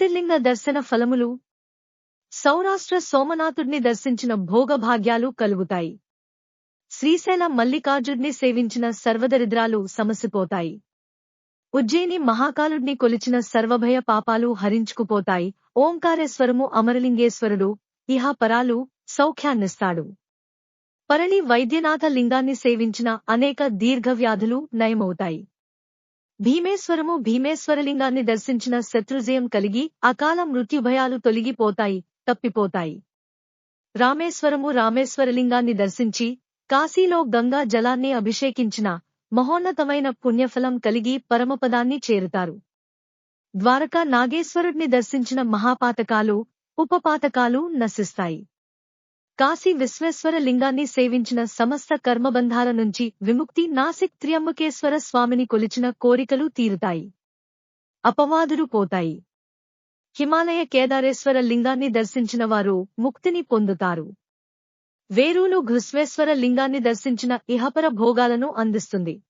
జ్యోతిర్లింగ దర్శన ఫలములు. సౌరాష్ట్ర సోమనాథుడిని దర్శించిన భోగభాగ్యాలు కలుగుతాయి. శ్రీశైల మల్లికార్జుడిని సేవించిన సర్వదరిద్రాలు సమసిపోతాయి. ఉజ్జయిని మహాకాలుడిని కొలిచిన సర్వభయ పాపాలు హరించుకుపోతాయి. ఓంకారేశ్వరము అమరలింగేశ్వరుడు ఇహ పరాలు సౌఖ్యాన్నిస్తాడు. పరణి వైద్యనాథ లింగాన్ని సేవించిన అనేక దీర్ఘవ్యాధులు నయమవుతాయి. భీమేశ్వరము భీమేశ్వరలింగాన్ని దర్శించిన శత్రుజయం కలిగి అకాల మృత్యుభయాలు తొలగిపోతాయి తప్పిపోతాయి. రామేశ్వరము రామేశ్వరలింగాన్ని దర్శించి కాశీలో గంగా జలాన్ని అభిషేకించిన మహోన్నతమైన పుణ్యఫలం కలిగి పరమపదాన్ని చేరుతారు. ద్వారకా నాగేశ్వరుడిని దర్శించిన మహాపాతకాలు ఉపపాతకాలు నశిస్తాయి. కాశీ విశ్వేశ్వర లింగాన్ని సేవించిన సమస్త కర్మబంధాల నుంచి విముక్తి నాసిక్ త్ర్యంబకేశ్వర స్వామిని కొలిచిన కోరికలు తీరుతాయి. అపవాదులు పోతాయి. హిమాలయ కేదారేశ్వర లింగాన్ని దర్శించిన వారు ముక్తిని పొందుతారు. వేరూలు ఘృస్వేశ్వర లింగాన్ని దర్శించిన ఇహపర భోగాలను అందిస్తుంది.